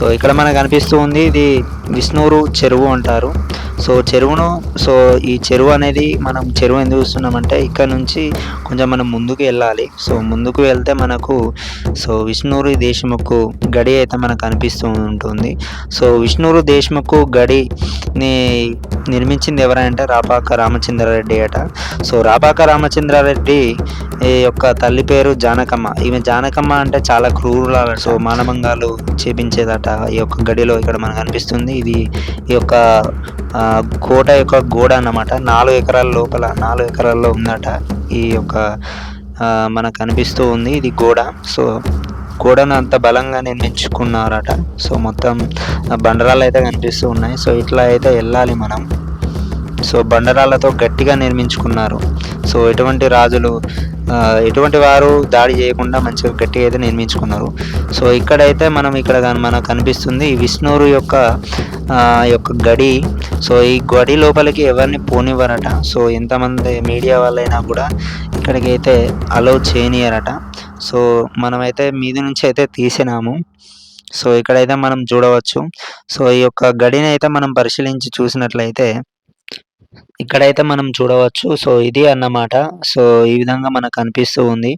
So ఇక్కడ మనకు కనిపిస్తూ ఉంది ఇది విష్ణూరు చెరువు అంటారు. సో చెరువును సో ఈ చెరువు అనేది మనం చెరువు ఎందుకు చూస్తున్నామంటే ఇక్కడ నుంచి కొంచెం మనం ముందుకు వెళ్ళాలి. సో ముందుకు వెళ్తే మనకు సో విష్ణూరు దేశముకు గడి అయితే మనకు కనిపిస్తూ ఉంటుంది. సో విష్ణూరు దేశముకు గడిని నిర్మించింది ఎవరంటే రాపాక రామచంద్రారెడ్డి అట. సో రాపాక రామచంద్రారెడ్డి ఈ యొక్క తల్లి పేరు జానకమ్మ. ఈమె జానకమ్మ అంటే చాలా క్రూరుల సో మానభంగాలు చేపించేదట. ఈ యొక్క గడిలో ఇక్కడ మనకు అనిపిస్తుంది. ఇది ఈ యొక్క కోట యొక్క గోడ అన్నమాట. నాలుగు ఎకరాల లోపల నాలుగు ఎకరాల్లో ఉందట ఈ యొక్క ఆ, మనకు కనిపిస్తూ ఉంది ఇది గోడ. సో గోడను అంత బలంగా నిర్మించుకున్నారట. సో మొత్తం బండరాలు అయితే కనిపిస్తూ ఉన్నాయి. సో ఇట్లా అయితే వెళ్ళాలి మనం. సో బండరాలతో గట్టిగా నిర్మించుకున్నారు. సో ఎటువంటి రాజులు ఎటువంటి వారు దాడి చేయకుండా మంచిగా గట్టిగా అయితే నిర్మించుకున్నారు. సో ఇక్కడైతే మనం ఇక్కడ మనకు కనిపిస్తుంది ఈ విష్ణువు యొక్క యొక్క గడి. సో ఈ గడి లోపలికి ఎవరిని పోనివ్వరట. సో ఎంతమంది మీడియా వాళ్ళైనా కూడా ఇక్కడికి అయితే అలౌ చేయనియరట. సో మనమైతే మీది నుంచి అయితే తీసినాము. సో ఇక్కడైతే మనం చూడవచ్చు. సో ఈ యొక్క గడిని అయితే మనం పరిశీలించి చూసినట్లయితే ఇక్కడైతే మనం చూడవచ్చు. సో ఇది అన్నమాట. సో ఈ విధంగా మనకు కనిపిస్తూ ఉంది.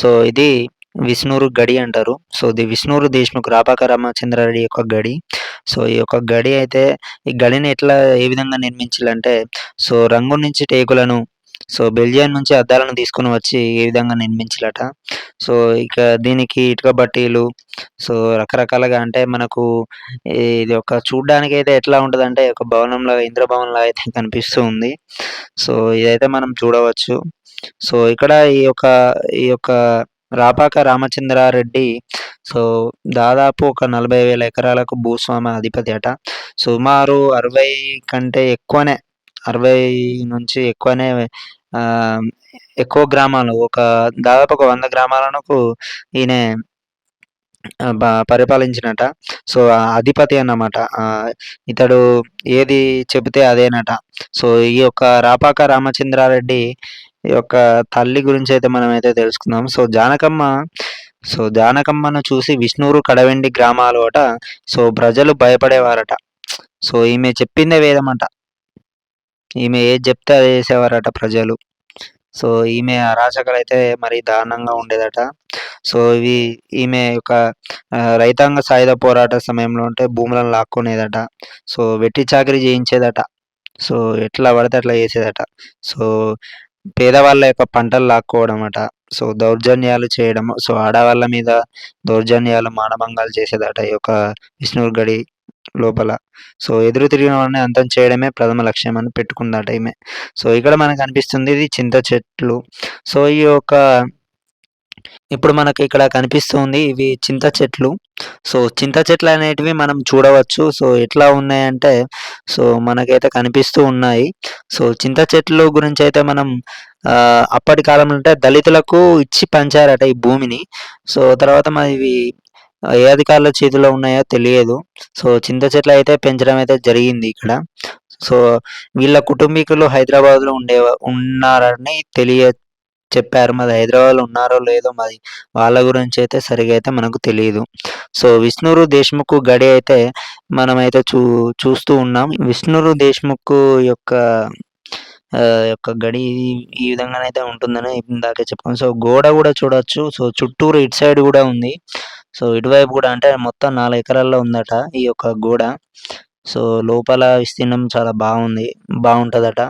సో ఇది విష్ణూరు గడి అంటారు. సో ఇది విష్ణూరు దేశ్ముఖ్ రాపాక రామచంద్రారెడ్డి యొక్క గడి. సో ఈ యొక్క గడి అయితే ఈ గడిని ఎట్లా ఏ విధంగా నిర్మించాలంటే సో రంగు నుంచి టేకులను సో బెల్జియం నుంచి అద్దాలను తీసుకొని వచ్చి ఏ విధంగా నిర్మించాలట? సో ఇక దీనికి ఇటుక బట్టీలు సో రకరకాలుగా అంటే మనకు ఇది ఒక చూడడానికి అయితే ఎట్లా ఉంటుంది అంటే ఒక భవనంలో ఇంద్రభవనంలో అయితే కనిపిస్తూ ఉంది. సో ఇదైతే మనం చూడవచ్చు. సో ఇక్కడ ఈ యొక్క ఈ యొక్క రాపాక రామచంద్రారెడ్డి సో దాదాపు ఒక నలభై వేల ఎకరాలకు భూస్వామి అధిపతి అట. సుమారు అరవై కంటే ఎక్కువనే అరవై నుంచి ఎక్కువనే ఎక్కువ గ్రామాలు. ఒక దాదాపు ఒక వంద గ్రామాలకు ఈయన పరిపాలించినట. సో అధిపతి అన్నమాట. ఇతడు ఏది చెబితే అదేనట. సో ఈ యొక్క రాపాక రామచంద్రారెడ్డి ఈ యొక్క తల్లి గురించి అయితే మనం అయితే తెలుసుకుందాం. సో జానకమ్మ సో జానకమ్మను చూసి విష్ణూరు కడవెండి గ్రామాలు అట. సో ప్రజలు భయపడేవారట. సో ఈమె చెప్పిందే వేదమట. ఈమె ఏది చెప్తే అది చేసేవారట ప్రజలు. సో ఈమె అరాచకాలు అయితే మరి దారుణంగా ఉండేదట. సో ఇవి ఈమె యొక్క రైతాంగ సాయుధ పోరాట సమయంలో ఉంటే భూములను లాక్కునేదట. సో వెట్టి చాకరీ చేయించేదట. సో ఎట్లా పడితే అట్లా చేసేదట. సో పేదవాళ్ళ యొక్క పంటలు లాక్కోవడం అట సో దౌర్జన్యాలు చేయడం సో ఆడవాళ్ళ మీద దౌర్జన్యాలు మానభంగాలు చేసేదట ఈ యొక్క విష్ణువు గడి. లోపల. సో ఎదురు తిరిగిన వాడిని అంతం చేయడమే ప్రథమ లక్ష్యం అని పెట్టుకుందట ఈమె. సో ఇక్కడ మనకు అనిపిస్తుంది ఇది చింత చెట్లు. సో ఈ యొక్క ఇప్పుడు మనకి ఇక్కడ కనిపిస్తుంది ఇవి చింత చెట్లు. సో చింత చెట్లు అనేటివి మనం చూడవచ్చు. సో ఎట్లా ఉన్నాయంటే సో మనకైతే కనిపిస్తూ ఉన్నాయి. సో చింత చెట్లు గురించి అయితే మనం అప్పటి కాలంలో అంటే దళితులకు ఇచ్చి పంచారట ఈ భూమిని. సో తర్వాత మరి ఇవి ఏ అధికారుల చేతిలో ఉన్నాయో తెలియదు. సో చింత చెట్లు అయితే పెంచడం అయితే జరిగింది ఇక్కడ. సో వీళ్ళ కుటుంబీకులు హైదరాబాద్లో ఉండే ఉన్నారని తెలియ చెప్పారు. మరి హైదరాబాద్లో ఉన్నారో లేదో మరి వాళ్ళ గురించి అయితే సరిగా అయితే మనకు తెలియదు. సో విష్ణురు దేశ్ముఖ్ గడి అయితే మనమైతే చూ చూస్తూ ఉన్నాం. విష్ణురు దేశ్ముఖ్ యొక్క యొక్క గడి ఈ- ఈ విధంగానైతే ఉంటుందని ఇందాకే చెప్పాను సో గోడ కూడా చూడొచ్చు. సో చుట్టూరు ఇటు సైడ్ కూడా ఉంది. సో ఇటువైపు కూడా అంటే మొత్తం నాలుగు ఎకరాల్లో ఉందట ఈ యొక్క గోడ. సో లోపల విస్తీర్ణం చాలా బాగుంది బాగుంటదట.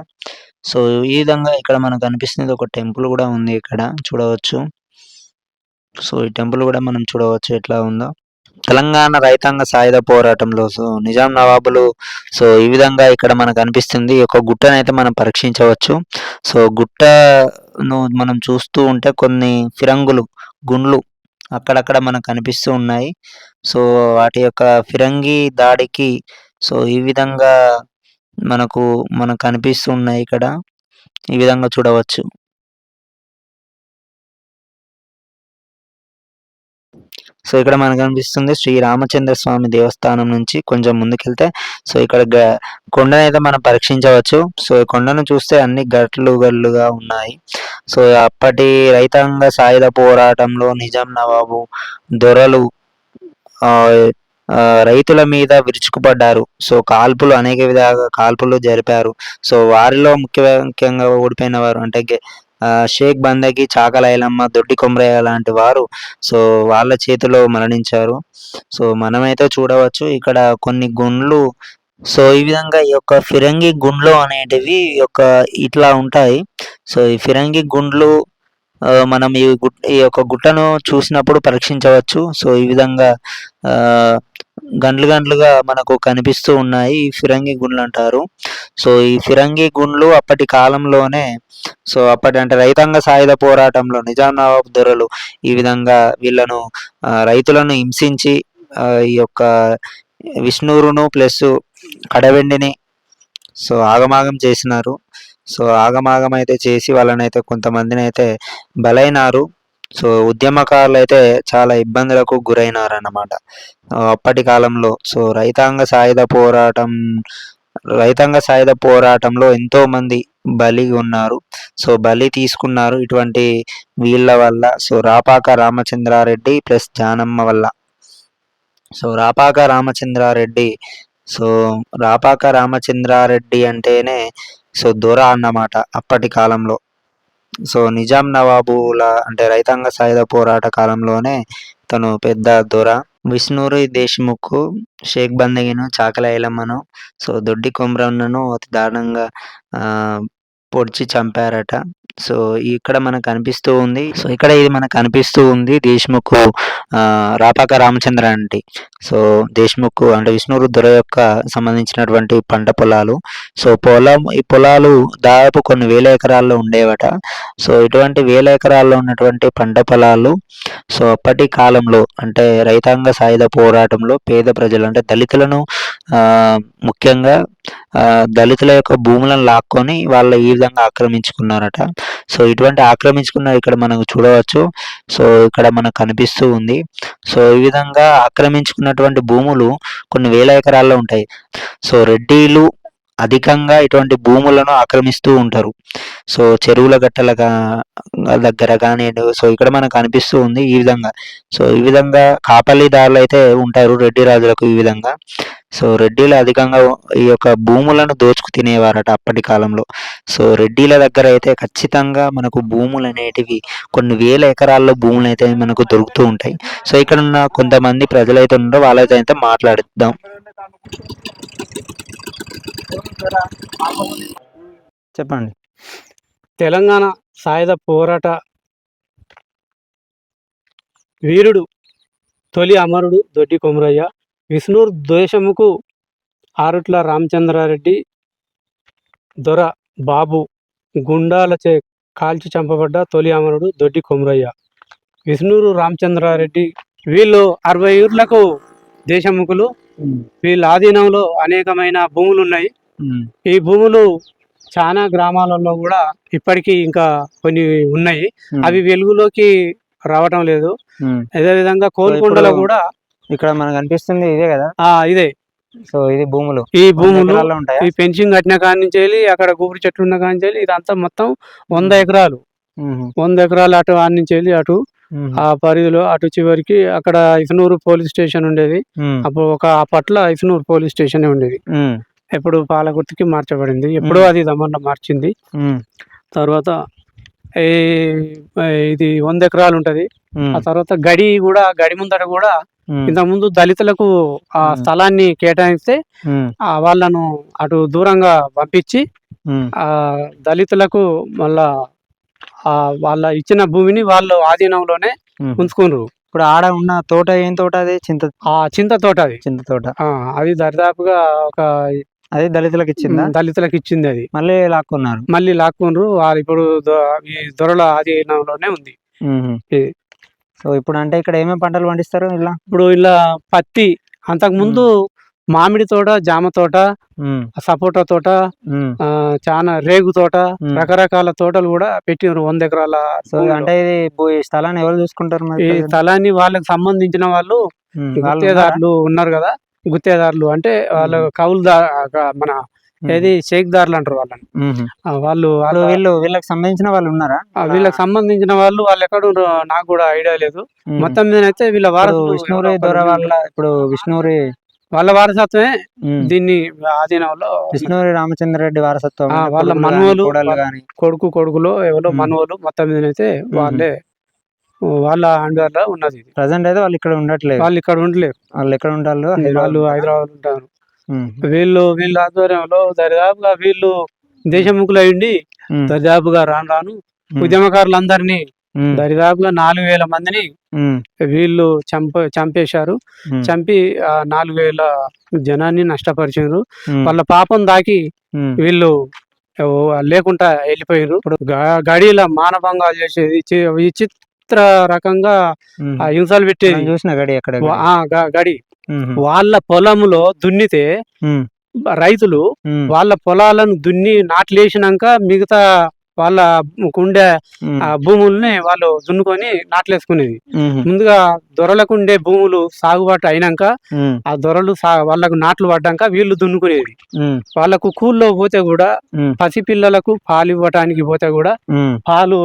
సో ఈ విధంగా ఇక్కడ మనకు కనిపిస్తుంది ఒక టెంపుల్ కూడా ఉంది ఇక్కడ చూడవచ్చు. సో ఈ టెంపుల్ కూడా మనం చూడవచ్చు ఎట్లా ఉందో. తెలంగాణ రైతాంగ సాయుధ పోరాటంలో సో నిజాం నవాబులు సో ఈ విధంగా ఇక్కడ మనకు అనిపిస్తుంది ఈ యొక్క అయితే మనం పరీక్షించవచ్చు. సో గుట్టను మనం చూస్తూ ఉంటే కొన్ని ఫిరంగులు గుండ్లు అక్కడక్కడ మనకు కనిపిస్తూ ఉన్నాయి. సో వాటి యొక్క ఫిరంగి దాడికి సో ఈ విధంగా మనకు మనకు కనిపిస్తూ ఉన్నాయి ఇక్కడ. ఈ విధంగా చూడవచ్చు. సో ఇక్కడ మనకు కనిపిస్తుంది శ్రీ రామచంద్ర స్వామి దేవస్థానం నుంచి కొంచెం ముందుకెళ్తే సో ఇక్కడ గ- అయితే మనం పరీక్షించవచ్చు. సో ఈ కొండను చూస్తే అన్ని గట్లు గట్లుగా ఉన్నాయి. సో అప్పటి రైతాంగ సాయుధ పోరాటంలో నిజాం నవాబు దొరలు రైతుల మీద విరుచుకుపడ్డారు. సో కాల్పులు అనేక విధాలుగా కాల్పులు జరిపారు. సో వారిలో ముఖ్య ముఖ్యంగా ఓడిపోయిన వారు అంటే గె- షేక్ బందకి చాకలైలమ్మ దొడ్డి కొమరయ్య లాంటి వారు సో వాళ్ళ చేతిలో మరణించారు. సో మనమైతే చూడవచ్చు ఇక్కడ కొన్ని గుండ్లు. సో ఈ విధంగా ఈ యొక్క ఫిరంగి గుండ్లు అనేటివి యొక్క ఇట్లా ఉంటాయి. సో ఈ ఫిరంగి గుండ్లు మనం ఈ గుట్ ఈ యొక్క గుట్టను చూసినప్పుడు పరీక్షించవచ్చు. సో ఈ విధంగా ఆ, గండ్లు గండ్లుగా మనకు కనిపిస్తూ ఉన్నాయి. ఈ ఫిరంగి గుండ్లు అంటారు. సో ఈ ఫిరంగి గుండ్లు అప్పటి కాలంలోనే సో అప్పటి అంటే రైతాంగ సాయుధ పోరాటంలో నిజాం నవాబ్ దొరలు ఈ విధంగా వీళ్ళను రైతులను హింసించి ఈ యొక్క విష్ణువును ప్లస్ కడవెండిని సో ఆగమాగం చేసినారు. సో ఆగమాగం అయితే చేసి వాళ్ళనైతే కొంతమందిని అయితే బలైనారు. సో ఉద్యమకారులు అయితే చాలా ఇబ్బందులకు గురైనారు అన్నమాట అప్పటి కాలంలో. సో రైతాంగ సాయుధ పోరాటం రైతాంగ సాయుధ పోరాటంలో ఎంతో మంది బలి ఉన్నారు. సో బలి తీసుకున్నారు ఇటువంటి వీళ్ళ వల్ల. సో రాపాక రామచంద్రారెడ్డి ప్లస్ జానమ్మ వల్ల. సో రాపాక రామచంద్రారెడ్డి సో రాపాక రామచంద్రారెడ్డి అంటేనే సో దొర అన్నమాట అప్పటి కాలంలో. సో నిజాం నవాబుల అంటే రైతాంగ సాయుధ పోరాట కాలంలోనే తను పెద్ద దొర. విష్ణూరి దేశ్ముఖ్ షేక్ బందగిను చాకల ఐలమ్మను సో దొడ్డి కొమరన్నను అతి దారుణంగా ఆ, పొడిచి చంపారట. సో ఇక్కడ మనకు కనిపిస్తూ ఉంది. సో ఇక్కడ ఇది మనకు కనిపిస్తూ ఉంది దేశ్ముఖ్ రాపాక రామచంద్ర అంటే. సో దేశ్ముఖ్ అంటే విష్ణురు దొర యొక్క సంబంధించినటువంటి పంట పొలాలు. సో పొలం ఈ పొలాలు దాదాపు కొన్ని వేల ఎకరాల్లో ఉండేవట. సో ఇటువంటి వేల ఎకరాల్లో ఉన్నటువంటి పంట పొలాలు సో అప్పటి కాలంలో అంటే రైతాంగ సాయుధ పోరాటంలో పేద ప్రజలు అంటే దళితులను ముఖ్యంగా ఆ, దళితుల యొక్క భూములను లాక్కొని వాళ్ళ ఈ విధంగా ఆక్రమించుకున్నారట. సో ఇటువంటి ఆక్రమించుకున్న ఇక్కడ మనం చూడవచ్చు. సో ఇక్కడ మనకు కనిపిస్తూ ఉంది. సో ఈ విధంగా ఆక్రమించుకున్నటువంటి భూములు కొన్ని వేల ఎకరాల్లో ఉంటాయి. సో రెడ్డిలు అధికంగా ఇటువంటి భూములను ఆక్రమిస్తూ ఉంటారు. సో చెరువుల గట్టల దగ్గర కానీ సో ఇక్కడ మనకు కనిపిస్తూ ఉంది ఈ విధంగా. సో ఈ విధంగా కాపలిదారులు అయితే ఉంటారు రెడ్డి రాజులకు ఈ విధంగా. సో రెడ్డిలు అధికంగా ఈ యొక్క భూములను దోచుకు తినేవారట అప్పటి కాలంలో. సో రెడ్డిల దగ్గర అయితే ఖచ్చితంగా మనకు భూములు అనేటివి కొన్ని వేల ఎకరాల్లో భూములు అయితే మనకు దొరుకుతూ ఉంటాయి. సో ఇక్కడ ఉన్న కొంతమంది ప్రజలు అయితే ఉన్నారో వాళ్ళైతే అయితే మాట్లాడిద్దాం. చెప్పండి. తెలంగాణ సాయుధ పోరాట వీరుడు తొలి అమరుడు దొడ్డి కొమరయ్య విష్ణూర్ దేశముకు ఆరుట్ల రామచంద్రారెడ్డి దొర బాబు గుండాలచే కాల్చి చంపబడ్డ తొలి అమరుడు దొడ్డి కొమరయ్య. విష్ణూరు రామచంద్రారెడ్డి వీళ్ళు అరవై ఊర్లకు దేశముఖులు. వీళ్ళ ఆధీనంలో అనేకమైన భూములు ఉన్నాయి ఈ భూములు చాలా గ్రామాలలో కూడా ఇప్పటికీ ఇంకా కొన్ని ఉన్నాయి. అవి వెలుగులోకి రావటం లేదు. అదే విధంగా కోల్కొండలో కూడా ఇక్కడ మనకు కనిపిస్తుంది ఇదే కదా? ఆ ఇదే. సో ఇది భూములు. ఈ భూములు ఈ పెన్షన్ కట్టిన కాడి నుంచి వెళ్ళి అక్కడ గుబురు చెట్లు ఉన్న కాడి నుంచి వెళ్ళి ఇదంతా మొత్తం వంద ఎకరాలు. వంద ఎకరాలు అటు ఆడి నుంచి వెళ్ళి అటు. ఆ పరిధిలో అటు చివరికి అక్కడ ఇఫనూరు పోలీస్ స్టేషన్ ఉండేది. అప్పుడు ఒక అప్పట్లో ఇఫనూరు పోలీస్ స్టేషన్ ఉండేది. ఎప్పుడు పాలకుర్తికి మార్చబడింది ఎప్పుడో అది దమన్న మార్చింది. తర్వాత ఇది వంద ఎకరాలు ఉంటది. ఆ తర్వాత గడి కూడా గడి ముందట కూడా మ్మ్. ఇంతకు ముందు దళితులకు ఆ. స్థలాన్ని కేటాయిస్తే. ఆ వాళ్ళను అటు దూరంగా పంపించి. ఆ దళితులకు మళ్ళా ఆ వాళ్ళ ఇచ్చిన భూమిని వాళ్ళు ఆధీనంలోనే. ఉంచుకున్నారు ఇప్పుడు ఆడ ఉన్న తోట ఏం తోట అది చింత ఆ చింత తోట అది చింత తోట ఆ, అది దరిదాపుగా ఒక అది దళితులకు ఇచ్చిందా దళితులకు ఇచ్చింది అది మళ్ళీ లాక్కున్నారు మళ్ళీ లాక్కున్నారు ఇప్పుడు ఈ దొరల ఆధీనంలోనే ఉంది. సో ఇప్పుడు అంటే ఇక్కడ ఏమేమి పంటలు పండిస్తారు ఇలా ఇప్పుడు ఇలా పత్తి అంతకు ముందు మామిడి తోట జామ తోట. సపోటా తోట చాలా రేగు తోట. రకరకాల తోటలు కూడా పెట్టినారు వంద ఎకరాల. అంటే ఇది స్థలాన్ని ఎవరు చూసుకుంటారు ఈ? స్థలాన్ని వాళ్ళకి సంబంధించిన వాళ్ళు? గుత్తేదారులు ఉన్నారు కదా గుత్తేదారులు అంటే వాళ్ళు కౌలుదారు మన ఏది షేక్దార్లు అంటారు వాళ్ళని వాళ్ళు వాళ్ళు వాళ్ళ- వీళ్ళు వీళ్ళకి సంబంధించిన వాళ్ళు ఉన్నారా వీళ్ళకి సంబంధించిన వాళ్ళు వాళ్ళు ఎక్కడ నాకు కూడా ఐడియా లేదు. మొత్తం మీద అయితే వీళ్ళ వారసులు విష్ణువురి ఉన్నారు. వాళ్ళ ఇప్పుడు విష్ణువురి వాళ్ళ వారసత్వమే. దీన్ని ఆధీనంలో విష్ణువురి రామచంద్రరెడ్డి వారసత్వం ఆ, వాళ్ళ గాని కొడుకు కొడుకులో ఎవరో. మనవలు మొత్తం మీద అయితే వాళ్ళే వాళ్ళ అండర్లో ఉన్నది ఇది ప్రజెంట్ అయితే వాళ్ళు ఇక్కడ ఉండట్లేదు వాళ్ళు ఇక్కడ ఉండలేరు వాళ్ళు ఎక్కడ ఉంటారు వాళ్ళు హైదరాబాద్ ఉంటారు. వీళ్ళు వీళ్ళ ఆధ్వర్యంలో దరిదాపుగా వీళ్ళు దేశముఖులు అయ్యిండి. దరిదాపుగా రాను రాను. ఉద్యమకారులందరినీ. దరిదాపుగా నాలుగు వేల మందిని. వీళ్ళు చంప చంపేశారు. చంపి ఆ నాలుగు వేల జనాన్ని నష్టపరిచారు. వాళ్ళ పాపం దాకి. వీళ్ళు లేకుండా వెళ్ళిపోయారు ఇప్పుడు గడిల మానభంగాలు చేసేది విచిత్ర రకంగా హింసలు పెట్టేది చూసిన గడి ఎక్కడ గడి. వాళ్ళ పొలంలో దున్నితే. రైతులు. వాళ్ళ పొలాలను దున్ని నాట్లేసినాక మిగతా వాళ్ళ ఉండే భూముల్ని వాళ్ళు దున్నుకొని నాట్లేసుకునేది. ముందుగా దొరలకు ఉండే భూములు సాగుబాటు అయినాక. ఆ దొరలు వాళ్ళకు నాట్లు పడ్డాక వీళ్ళు దున్నుకునేది. వాళ్ళకు కూల్లో పోతే కూడా మ్మ్. పసిపిల్లలకు పాలు ఇవ్వటానికి పోతే కూడా. పాలు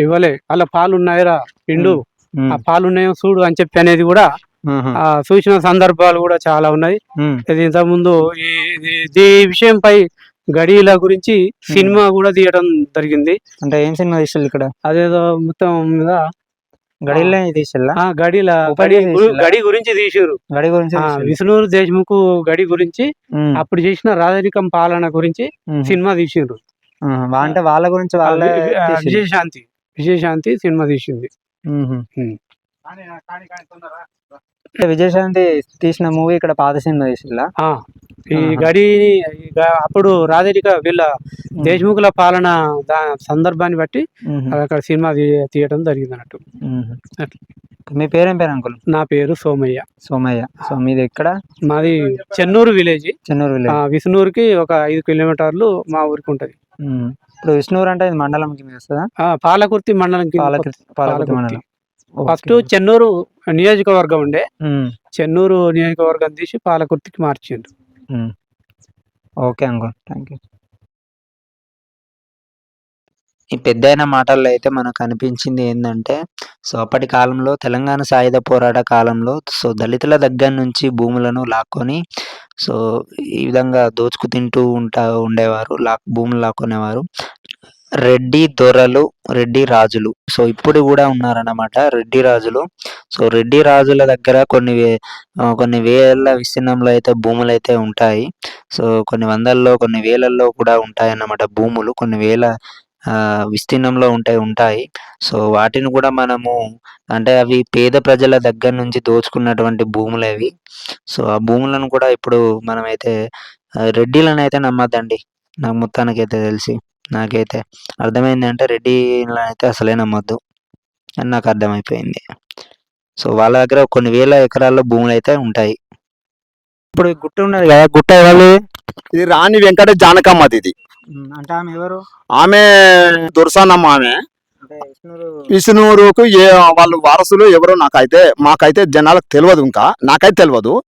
ఇవ్వలే వాళ్ళ పాలు ఉన్నాయిరా పిండు. ఆ పాలు ఉన్నాయో చూడు అని చెప్పి అనేది కూడా. ఆ చూసిన సందర్భాలు కూడా చాలా ఉన్నాయి. ఇది ఇంతకుముందు ఈ విషయంపై గడిల గురించి సినిమా కూడా తీయడం జరిగింది అంటే ఏం సినిమా తీసారు ఇక్కడ అదేదో మొత్తం మీద గడిలో తీసిల్లా ఆ గడిల గడి గురించి తీసారు గడి గురించి? విష్ణురు దేశ్ముఖ్ గడి గురించి. అప్పుడు చేసిన రాజరికం పాలన గురించి. సినిమా. వా- అంటే వాళ్ళ గురించి వాళ్ళే. విజయశాంతి విజయశాంతి సినిమా తీసింది. విజయశాంతి తీసిన మూవీ ఇక్కడ పాత సినిమా ఆ, ఈ. గడి అప్పుడు రాజరిక వీళ్ళ దేశముఖుల పాలన సందర్భాన్ని బట్టి అక్కడ సినిమా తీయడం జరిగింది అన్నట్టు. అట్లా. మీ పేరేం పేరు అంకుల్? నా పేరు సోమయ్య. సోమయ్య. సో మీది ఎక్కడ? మాది చెన్నూరు విలేజ్. చెన్నూరు విలేజ్. విష్ణూరుకి ఒక ఐదు కిలోమీటర్లు మా ఊరికి ఉంటది. ఇప్పుడు విష్ణువురు అంటే ఇది మండలం కింద వస్తుందా? ఆ, పాలకుర్తి మండలం పాలకుర్తి పాలకుర్తి మండలం. ఫస్ట్. చెన్నూరు నియోజకవర్గం ఉండే. చెన్నూరు నియోజకవర్గం తీసి పాలకుర్తికి మార్చిండ్రు. మ్మ్. Okay uncle. థ్యాంక్ యూ ఈ పెద్దయిన మాటల్లో అయితే మనకు అనిపించింది ఏంటంటే సో అప్పటి కాలంలో తెలంగాణ సాయుధ పోరాట కాలంలో సో దళితుల దగ్గర నుంచి భూములను లాక్కొని సో ఈ విధంగా దోచుకు తింటూ ఉంటా ఉండేవారు లాక్ భూములు లాక్కునేవారు. రెడ్డి దొరలు రెడ్డి రాజులు. సో ఇప్పుడు కూడా ఉన్నారన్నమాట రెడ్డి రాజులు. సో రెడ్డి రాజుల దగ్గర కొన్ని కొన్ని వేల విస్తీర్ణంలో అయితే భూములు అయితే ఉంటాయి. సో కొన్ని వందల్లో కొన్ని వేలల్లో కూడా ఉంటాయి అన్నమాట భూములు. కొన్ని వేల విస్తీర్ణంలో ఉంటాయి ఉంటాయి. సో వాటిని కూడా మనము అంటే అవి పేద ప్రజల దగ్గర నుంచి దోచుకున్నటువంటి భూములు అవి. సో ఆ భూములను కూడా ఇప్పుడు మనమైతే రెడ్డిలను అయితే నమ్మద్దండి. నాకు మొత్తానికైతే తెలిసి నాకైతే అర్థమైంది అంటే రెడ్డిలను అయితే అసలే నమ్మద్దు అని నాకు అర్థమైపోయింది. సో వాళ్ళ దగ్గర కొన్ని వేల ఎకరాల్లో భూములు అయితే ఉంటాయి. ఇప్పుడు గుట్ట ఉన్నది కదా గుట్ట ఎవరు ఇది రాణి వెంకట జానకమ్మది ఇది. అంటే ఆమె ఎవరు? ఆమె దుర్సానమ్మ ఆమె. ఏ వాళ్ళు వారసులు ఎవరో నాకైతే మాకైతే జనాలకు తెలియదు ఇంకా. నాకైతే తెలియదు.